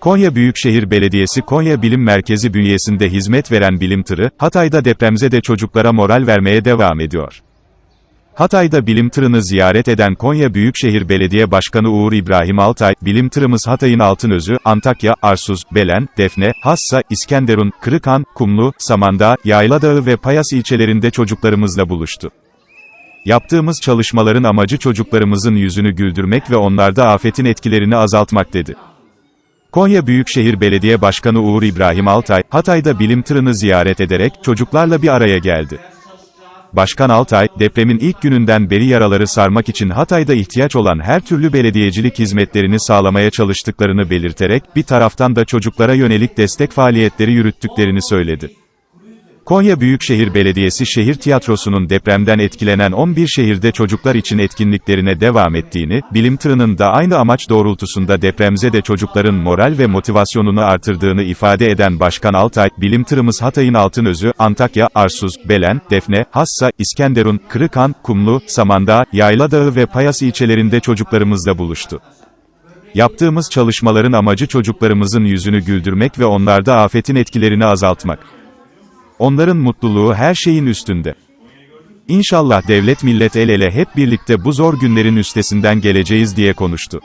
Konya Büyükşehir Belediyesi Konya Bilim Merkezi bünyesinde hizmet veren bilim tırı, Hatay'da depremzede çocuklara moral vermeye devam ediyor. Hatay'da bilim tırını ziyaret eden Konya Büyükşehir Belediye Başkanı Uğur İbrahim Altay, bilim tırımız Hatay'ın Altınözü, Antakya, Arsuz, Belen, Defne, Hassa, İskenderun, Kırıkhan, Kumlu, Samandağ, Yayladağı ve Payas ilçelerinde çocuklarımızla buluştu. Yaptığımız çalışmaların amacı çocuklarımızın yüzünü güldürmek ve onlarda afetin etkilerini azaltmak dedi. Konya Büyükşehir Belediye Başkanı Uğur İbrahim Altay, Hatay'da bilim tırını ziyaret ederek çocuklarla bir araya geldi. Başkan Altay, depremin ilk gününden beri yaraları sarmak için Hatay'da ihtiyaç olan her türlü belediyecilik hizmetlerini sağlamaya çalıştıklarını belirterek, bir taraftan da çocuklara yönelik destek faaliyetleri yürüttüklerini söyledi. Konya Büyükşehir Belediyesi şehir tiyatrosunun depremden etkilenen 11 şehirde çocuklar için etkinliklerine devam ettiğini, bilim tırının da aynı amaç doğrultusunda depremzede çocukların moral ve motivasyonunu artırdığını ifade eden Başkan Altay, bilim tırımız Hatay'ın Altınözü, Antakya, Arsuz, Belen, Defne, Hassa, İskenderun, Kırıkhan, Kumlu, Samandağ, Yayladağı ve Payas ilçelerinde çocuklarımızla buluştu. Yaptığımız çalışmaların amacı çocuklarımızın yüzünü güldürmek ve onlarda afetin etkilerini azaltmak. Onların mutluluğu her şeyin üstünde. İnşallah devlet millet el ele hep birlikte bu zor günlerin üstesinden geleceğiz diye konuştu.